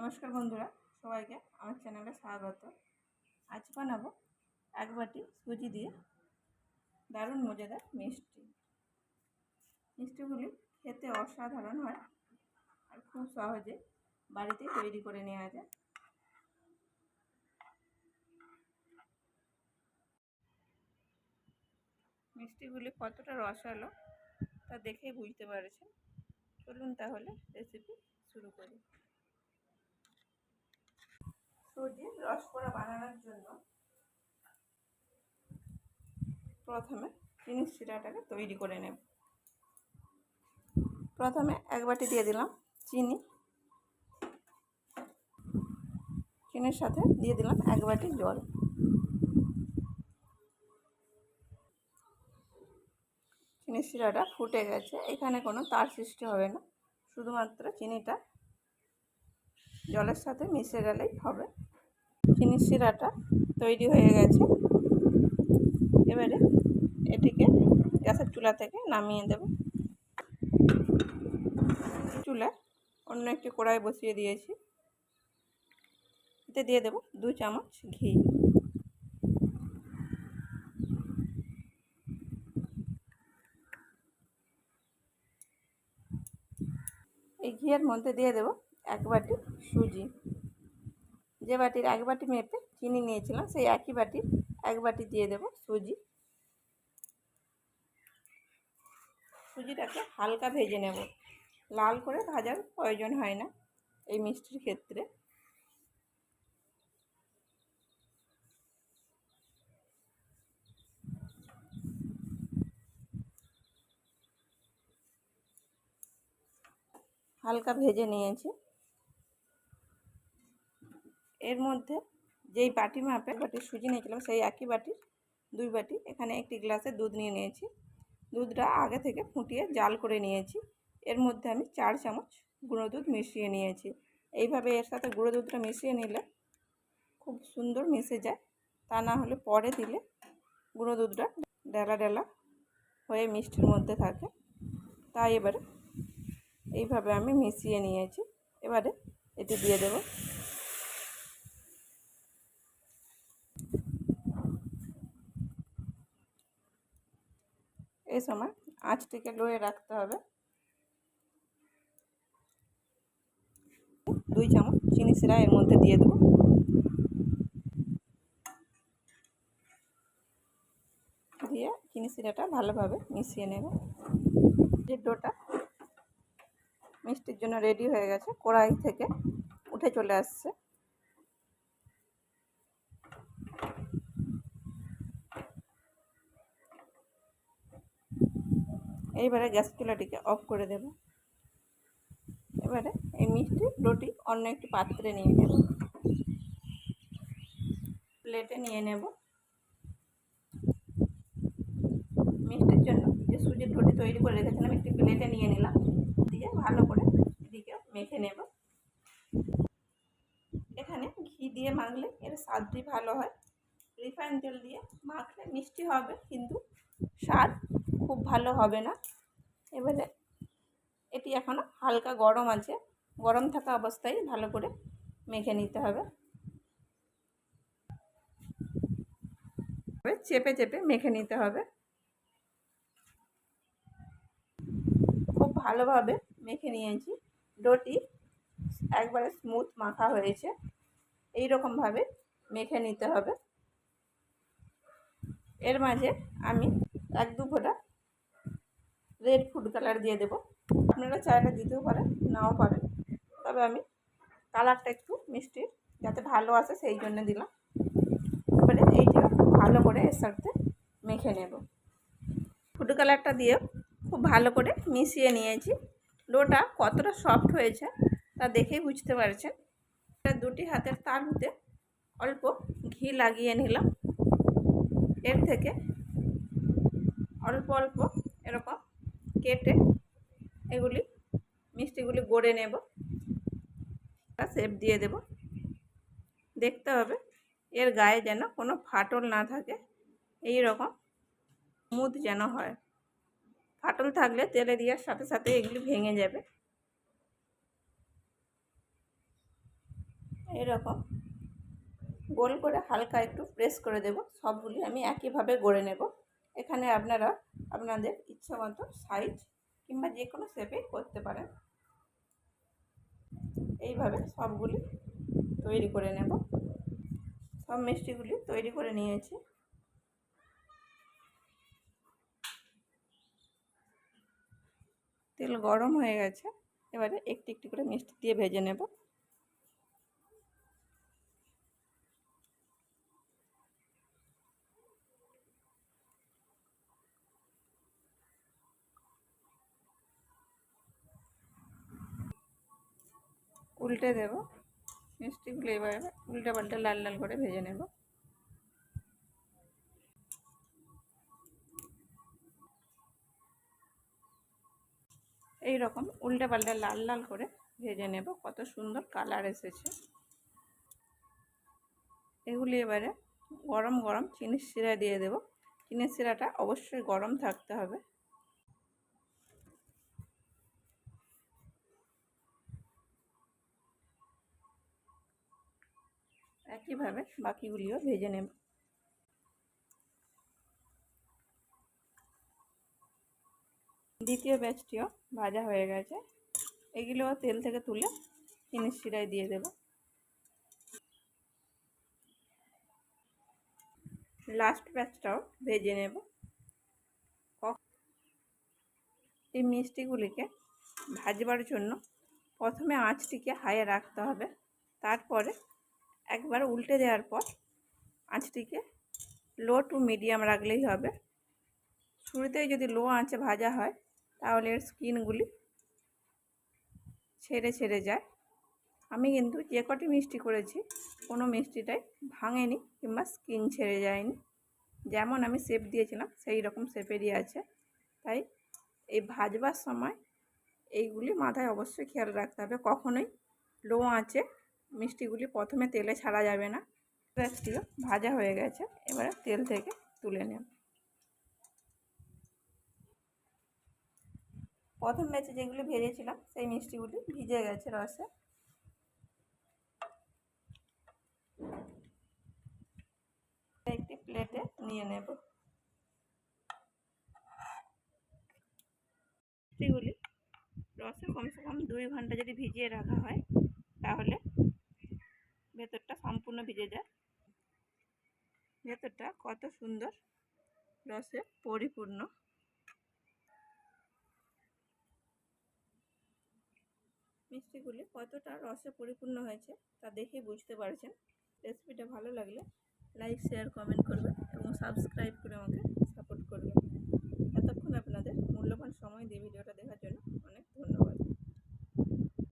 নমস্কার বন্ধুরা, সবাইকে আমার চ্যানেলে স্বাগত। আজ বানাবো এক বাটি সুজি দিয়ে দারুণ মজাদার মিষ্টি। মিষ্টিগুলি খেতে অসাধারণ হয় আর খুব সহজে বাড়িতে তৈরি করে নেওয়া যায়। মিষ্টিগুলি কতটা রসালো তা দেখেই বুঝতে পারছেন। চলুন তাহলে রেসিপি শুরু করি। সুজির রসকরা বানানোর জন্য প্রথমে চিনি শিরাটাকে তৈরি করে নেব। প্রথমে এক বাটি দিয়ে দিলাম চিনি। চিনির সাথে দিয়ে দিলাম এক বাটি জল। চিনির শিরাটা ফুটে গেছে, এখানে কোনো তার সৃষ্টি হবে না, শুধুমাত্র চিনিটা জলের সাথে মিশে গেলেই হবে। চিনির শিরাটা তৈরি হয়ে গেছে। এবারে এটিকে গ্যাসের চুলা থেকে নামিয়ে দেব। চুলায় অন্য একটি কড়াই বসিয়ে দিয়েছি। এতে দিয়ে দেব দু চামচ ঘি। এই ঘিয়ের মধ্যে দিয়ে দেব এক বাটি সুজি। যে বাটির এক বাটি মেপে চিনি নিয়েছিলাম, সেই একই বাটির এক বাটি দিয়ে দেব সুজি। সুজিটাকে হালকা ভেজে নেব। লাল করে ভাজার প্রয়োজন হয় না এই মিষ্টির ক্ষেত্রে। হালকা ভেজে নিয়েছি। এর মধ্যে যেই বাটি মাপে, বাটি সুজি নিয়েছিলাম, সেই একই বাটির দুই বাটি। এখানে একটি গ্লাসে দুধ নিয়ে নিয়েছি। দুধটা আগে থেকে ফুটিয়ে জাল করে নিয়েছি। এর মধ্যে আমি চার চামচ গুঁড়ো দুধ মিশিয়ে নিয়েছি। এইভাবে এর সাথে গুঁড়ো দুধটা মিশিয়ে নিলে খুব সুন্দর মিশে যায়। তা না হলে পরে দিলে গুঁড়ো দুধটা ডেলা ডেলা হয়ে মিষ্টির মধ্যে থাকে। তাই এবারে এইভাবে আমি মিশিয়ে নিয়েছি। এবারে এটি দিয়ে দেব। সময় আঁচটিকে লোয়ে রাখতে হবে। দুই চামচ চিনি সিরা এর মধ্যে দিয়ে দেবো। দিয়ে চিনি সিরাটা ভালোভাবে মিশিয়ে নেব। যে ডোটা মিষ্টির জন্য রেডি হয়ে গেছে, কড়াই থেকে উঠে চলে আসছে। এইবারে গ্যাস চুলাটিকে অফ করে দেব। এবারে এই মিষ্টি রুটি অন্য একটি পাত্রে নিয়ে নেব। প্লেটে নিয়ে নেব। মিষ্টির জন্য যে সুজির রুটি তৈরি করে রেখেছিলাম, একটি প্লেটে নিয়ে নিলাম। দিয়ে ভালো করে এদিকে মেখে নেব। এখানে ঘি দিয়ে মাখলে এর স্বাদটি ভালো হয়। রিফাইন তেল দিয়ে মাখলে মিষ্টি হবে, কিন্তু স্বাদ খুব ভালো হবে না। এবারে এটি এখনও হালকা গরম আছে। গরম থাকা অবস্থায় ভালো করে মেখে নিতে হবে। চেপে চেপে মেখে নিতে হবে। খুব ভালোভাবে মেখে নিয়েছি। ডোটি একবারে স্মুথ মাখা হয়েছে। এই রকমভাবে মেখে নিতে হবে। এর মাঝে আমি এক দু ফোঁটা রেড ফুড কালার দিয়ে দেবো। আপনারা চাইলে দিতেও পারেন, নাও পারেন। তবে আমি কালারটা একটু মিষ্টির যাতে ভালো আসে সেই জন্য দিলাম। এবারে এইটা ভালো করে এর সাথে মেখে নেব। ফুড কালারটা দিয়ে খুব ভালো করে মিশিয়ে নিয়েছি। লোটা কতটা সফট হয়েছে তা দেখেই বুঝতে পারছেন। দুটি হাতের তালুতে অল্প ঘি লাগিয়ে নিলাম। এর থেকে অল্প অল্প এরকম কেটে এগুলি, মিষ্টিগুলি গড়ে নেব শেপ দিয়ে দেব। দেখতে হবে এর গায়ে যেন কোনো ফাটল না থাকে, এই রকম মুদ যেন হয়। ফাটল থাকলে তেলে দেওয়ার সাথে সাথে এগুলি ভেঙে যাবে। এরকম গোল করে হালকা একটু প্রেস করে দেব। সবগুলি আমি একইভাবে গড়ে নেব। এখানে আপনারা আপনাদের ইচ্ছা মতো সাইজ কিংবা যে কোনো শেপে করতে পারেন। এইভাবে সবগুলি তৈরি করে নেব। সব মিষ্টিগুলি তৈরি করে নিয়েছি। তেল গরম হয়ে গেছে। এবারে একটি একটি করে মিষ্টি দিয়ে ভেজে নেব। উল্টে দেব মিষ্টিগুলো এবারে উল্টে পাল্টে লাল লাল করে ভেজে নেব। এই রকম উল্টে পাল্টে লাল লাল করে ভেজে নেব, কত সুন্দর কালার এসেছে। এগুলি এবারে গরম গরম চিনির শিরা দিয়ে দেব। চিনির শিরাটা অবশ্যই গরম থাকতে হবে। একইভাবে বাকিগুলিও ভেজে নেব। দ্বিতীয় ব্যাচটিও ভাজা হয়ে গেছে। এগুলোও তেল থেকে তুলে চিনির শিরায় দিয়ে দেব। লাস্ট ব্যাচটাও ভেজে নেব। এই মিষ্টিগুলিকে ভাজবার জন্য প্রথমে আঁচটিকে হাইয়ে রাখতে হবে। তারপরে একবার উল্টে দেওয়ার পর আঁচটিকে লো টু মিডিয়াম রাখলেই হবে। শুরুতেই যদি লো আঁচে ভাজা হয়, তাহলে এর স্কিনগুলি ছেড়ে ছেড়ে যায়। আমি কিন্তু যে কটি মিষ্টি করেছি, কোনো মিষ্টিটাই ভাঙেনি কিংবা স্কিন ছেড়ে যায়নি। যেমন আমি শেপ দিয়েছিলাম, সেই রকম শেপেরই আছে। তাই এই ভাজবার সময় এইগুলি মাথায় অবশ্যই খেয়াল রাখতে হবে। কখনোই লো আঁচে মিষ্টিগুলি প্রথমে তেলে ছাড়া যাবে না। ব্যাচটিও ভাজা হয়ে গেছে, এবারে তেল থেকে তুলে নেব। প্রথম ব্যাচে যেগুলি ভেজেছিলাম, সেই মিষ্টিগুলি ভিজে গেছে রসে। একটি প্লেটে নিয়ে নেব। মিষ্টিগুলি রসে কমসে কম দুই ঘণ্টা যদি ভিজিয়ে রাখা হয়, তাহলে কত সুন্দর রসে পরিপূর্ণ। মিষ্টিগুলি কতটা রসে পরিপূর্ণ হয়েছে তা দেখেই বুঝতে পারছেন। রেসিপিটা ভালো লাগলে লাইক, শেয়ার, কমেন্ট করবেন এবং সাবস্ক্রাইব করে আমাকে সাপোর্ট করবেন। এতক্ষণ আপনাদের মূল্যবান সময় দিয়ে ভিডিওটা দেখার জন্য